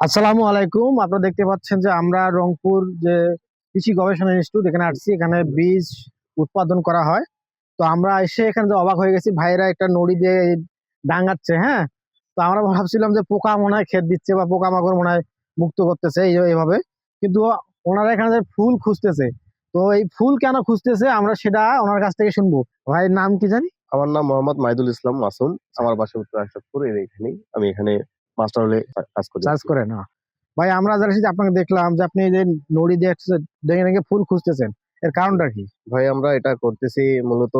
আসসালামু আলাইকুম। আপনারা দেখতে পাচ্ছেন যে আমরা রংপুর যে কৃষি গবেষণা ইনস্টিটিউট, এখানে আসছি। এখানে বীজ উৎপাদন করা হয়। তো আমরা এসে এখানে অবাক হয়ে গেছি, ভাইরা একটা নড়ি দিয়ে ডাঙ্গাচ্ছে হ্যাঁ? তো আমরা ভাবছিলাম যে পোকা মনে হয় খেত দিচ্ছে বা পোকামাকড় মনে হয় মুক্ত করতেছে, এই এইভাবে। কিন্তু ওনারা এখানে যে ফুল খুঁজতেছে, তো এই ফুল কেন খুঁজতেছে আমরা সেটা ওনার কাছ থেকে শুনব। ভাইয়ের নাম কি জানি? আমার নাম মোহাম্মদ মাইদুল ইসলাম মাসুম। আমার বাসা উত্তর আশরাফপুর এর এখানেই। আমি এখানে মাস্টার হলে কাজ করি না। ভাই আমরা যারা এসেছি আপনাকে দেখলাম যে আপনি যে নড়ি দিয়ে ডেঙে ডেঙে ফুল খুঁজতেছেন এর কারণটা কি? ভাই আমরা এটা করতেছি মূলত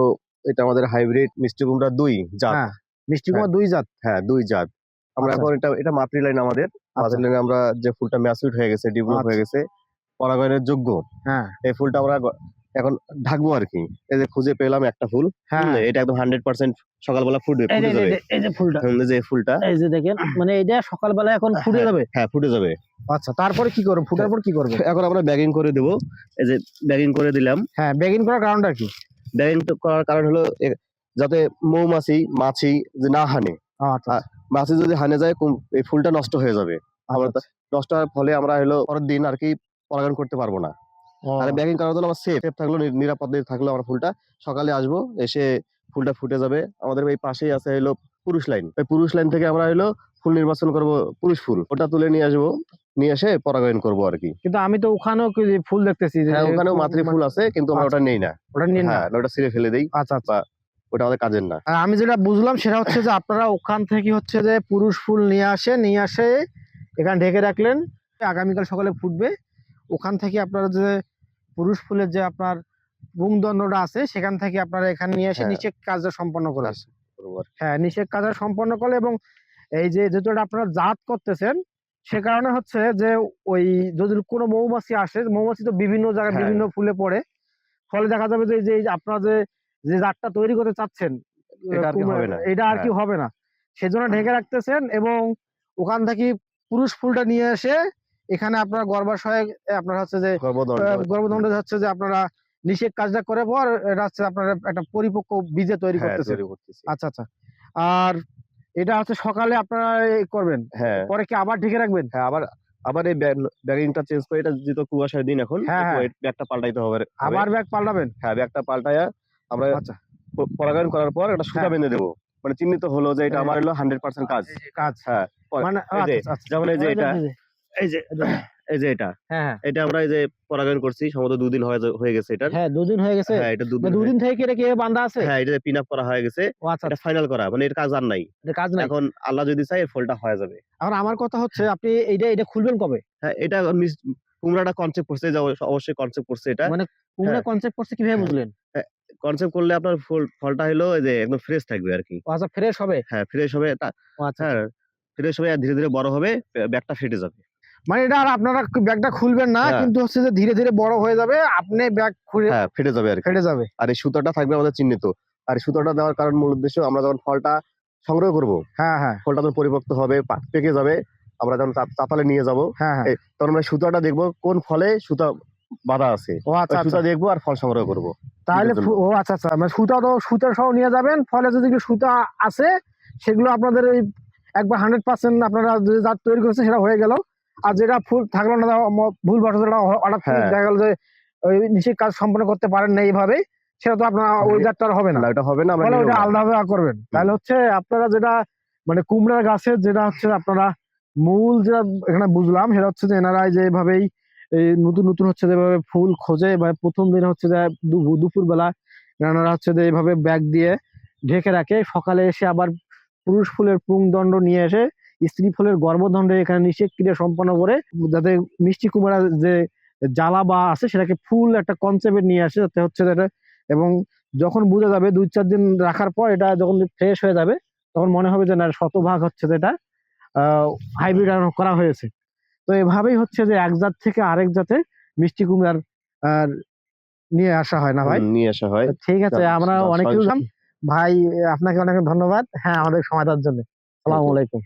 এটা আমাদের হাইব্রিড মিষ্টি কুমড়া দুই জাত। হ্যাঁ মিষ্টি কুমার দুই জাত? হ্যাঁ দুই জাত। আমরা আচ্ছা। এখন এটা এটা মাতৃ লাইন আমাদের। মাতৃ লাইনে আমরা যে ফুলটা ম্যাচুইট হয়ে গেছে ডেভেলপ হয়ে গেছে পরাগায়নের যোগ্য। হ্যাঁ। এই ফুলটা আমরা এখন ঢাকবো আর কি এই যে খুঁজে পেলাম একটা ফুল। হ্যাঁ। এটা একদম হান্ড্রেড পার্সেন্ট সকালবেলা ফুটবে এই যে- ফুটে যাবে। এই যে ফুলটা। যে ফুলটা। এই যে দেখেন মানে এটা সকালবেলা এখন ফুটে হ্যাঁ। যাবে? হ্যাঁ ফুটে যাবে। আচ্ছা তারপরে কি করব? ফুটার পর কি করবে? এখন আমরা ব্যাগিং করে দেবো। এই যে ব্যাগিং করে দিলাম। হ্যাঁ বেগিন করার কারণটা কি? ব্যাগিং করার কারণ হলো যাতে মৌমাছি মাছি যে না হানে আচ্ছা মাছি যদি হানে যায় এই ফুলটা নষ্ট হয়ে যাবে। আমরা আচ্ছা, নষ্ট হওয়ার ফলে আমরা হলো পরের দিন আর কি পরাগায়ন করতে পারব না। আর ব্যাগিং করার জন্য আমার সেফ সেফ থাকল নিরাপদে থাকল আমার ফুলটা। সকালে আসব এসে ফুলটা ফুটে যাবে। আমাদের এই পাশেই আছে হলো পুরুষ লাইন ওই পুরুষ লাইন থেকে আমরা হলো ফুল নির্বাচন করব পুরুষ ফুল। ওটা তুলে নিয়ে আসব নিয়ে এসে পরাগায়ন করব আর কি। কিন্তু আমি তো ওখানেও ফুল দেখতেছি যে হ্যাঁ ওখানেও মাতৃ ফুল আছে কিন্তু আমরা ওটা নেই না। ওটা নিন না? হ্যাঁ ওটা ছিঁড়ে ফেলে দেই। আচ্ছা আচ্ছা। ওটা আমাদের কাজের না। আমি যেটা বুঝলাম সেটা হচ্ছে যে আপনারা ওখান থেকে হচ্ছে যে পুরুষ ফুল নিয়ে আসে নিয়ে আসে এখানে ঢেকে রাখলেন আগামীকাল সকালে ফুটবে। ওখান থেকে আপনারা যে পুরুষ ফুলের যে আপনার বুংদণ্ডটা আছে সেখান থেকে আপনারা এখানে নিয়ে এসে হ্যাঁ। নিষেক কাজটা সম্পন্ন করে হ্যাঁ নিষেক কাজটা সম্পন্ন করলে এবং এই যে যেহেতু আপনারা জাত করতেছেন সে কারণে হচ্ছে যে ওই যদি কোনো মৌমাছি আসে মৌমাছি তো বিভিন্ন জায়গায় হ্যাঁ। বিভিন্ন ফুলে পড়ে ফলে দেখা যাবে যে আপনারা যে যে জাতটা তৈরি করতে চাচ্ছেন এটা আর কি হবে না। এটা আর কি হ্যাঁ। হবে না সেজন্য ঢেকে রাখতেছেন এবং ওখান থেকে পুরুষ ফুলটা নিয়ে এসে এখানে আপনার গর্ভাশয়ে আপনার হচ্ছে যে গর্ভদণ্ড হচ্ছে যে আপনারা নিষেক কাজটা করে পর হচ্ছে আপনারা একটা পরিপক্ক বীজে তৈরি হ্যাঁ, করতেছি। আচ্ছা আচ্ছা। আর এটা হচ্ছে সকালে আপনারা করবেন? হ্যাঁ। পরে কি আবার ঢেকে রাখবেন? হ্যাঁ আবার আবার এই ব্যাগিংটা চেঞ্জ করে এটা যেহেতু কুয়াশার দিন এখন হ্যাঁ। ব্যাগটা পাল্টাইতে হবে। আবার ব্যাগ পাল্টাবেন? হ্যাঁ ব্যাগটা পাল্টায়া আমরা আচ্ছা। পরাগায়ন করার পর একটা সুতা। বেঁধে দেবো। মানে চিহ্নিত হলো যে এটা আমার হলো হান্ড্রেড পার্সেন্ট কাজ। কাজ। হ্যাঁ মানে যে, আচ্ছা, আচ্ছা, যেমন এই যে, এটা এই যে, এই যে এটা। হ্যাঁ হ্যাঁ। এটা আমরা এই যে পরাগায়ন করছি সম্ভবত দুদিন হয়ে গেছে এটা হ্যাঁ দুদিন হয়ে গেছে। হ্যাঁ এটা দুদিন মানে দুদিন থেকে এটা কে বান্ধা আছে? হ্যাঁ এটা পিন আপ করা হয়ে গেছে আচ্ছা এটা ফাইনাল করা মানে এর কাজ আর নাই। কাজ নাই। এখন আল্লাহ যদি চাই এর ফলটা হয়ে যাবে। এখন আমার কথা হচ্ছে আপনি এইটা এটা খুলবেন কবে? হ্যাঁ এটা কুমড়াটা কনসেপ্ট করছে অবশ্যই কনসেপ্ট করছে এটা। মানে কুমড়া হ্যাঁ। কনসেপ্ট করছে কীভাবে হ্যাঁ। বুঝলেন কনসেপ্ট করলে আপনার ফলটা হলো এই যে একদম ফ্রেশ থাকবে আর কি। আচ্ছা ফ্রেশ হবে? হ্যাঁ ফ্রেশ হবে আচ্ছা হ্যাঁ ফ্রেশ হবে আর ধীরে ধীরে বড় হবে ব্যাগটা ফেটে যাবে। মানে এটা আর আপনারা ব্যাগটা খুলবেন না হ্যাঁ। কিন্তু হচ্ছে যে ধীরে ধীরে বড় হয়ে যাবে আপনি ব্যাগ খুলে হ্যাঁ ফেটে যাবে আর ফেটে যাবে। আর এই সুতাটা থাকবে আমাদের চিহ্নিত। আর এই সুতাটা দেওয়ার কারণ মূল উদ্দেশ্য আমরা যখন ফলটা সংগ্রহ করব হ্যাঁ হ্যাঁ। ফলটা যখন পরিপক্ত হবে পেকে যাবে আমরা যখন চাতালে নিয়ে যাব হ্যাঁ হ্যাঁ। তখন আমরা সুতাটা দেখব কোন ফলে সুতা বাঁধা আছে। ও আচ্ছা আচ্ছা সুতা দেখব আর ফল সংগ্রহ করব। তাহলে ও আচ্ছা আচ্ছা। মানে সুতা তো সুতার সহ নিয়ে যাবেন ফলে যদি কি সুতা আছে সেগুলো আপনাদের এই একবার হান্ড্রেড পার্সেন্ট আপনারা যে জাত তৈরি করেছে সেটা হয়ে গেল। আর যেটা ফুল থাকল না ভুল বসত হঠাৎ করে হ্যাঁ। দেখা গেল যে নিশ্চিত কাজ সম্পন্ন করতে পারেন না এইভাবে সেটা তো আপনার ওই জাতটা হবে না। এটা হবে না নিবো ওটা আলাদাভাবে করবেন। তাহলে হচ্ছে আপনারা যেটা মানে কুমড়ার গাছের যেটা হচ্ছে আপনারা মূল যেটা এখানে বুঝলাম সেটা হচ্ছে যে এনারা যে এভাবেই এই নতুন নতুন হচ্ছে যেভাবে ফুল খোঁজে বা প্রথম দিন হচ্ছে যে দুপুর বেলা এনারা হচ্ছে যে এইভাবে ব্যাগ দিয়ে ঢেকে রাখে। সকালে এসে আবার পুরুষ ফুলের পুংদণ্ড নিয়ে এসে স্ত্রী ফুলের গর্ভদণ্ডে এখানে নিষেক ক্রিয়া সম্পন্ন করে যাতে মিষ্টি কুমড়া যে জ্বালা বা আছে সেটাকে ফুল একটা কনসেপ্টে নিয়ে আসে যাতে হচ্ছে যে এটা এবং যখন বোঝা যাবে দুই চার দিন রাখার পর এটা যখন ফ্রেশ হয়ে যাবে তখন মনে হবে যে না শতভাগ হচ্ছে যেটা হাইব্রিড করা হয়েছে। তো এভাবেই হচ্ছে যে এক জাত থেকে আরেক জাতে মিষ্টি কুমড়ার আহ, নিয়ে আসা হয় না ভাই? নিয়ে আসা হয়। ঠিক আছে আমরা অনেক কিছু ভাই আপনাকে অনেক ধন্যবাদ। হ্যাঁ আমাদের সময় দেওয়ার জন্য। সালামালাইকুম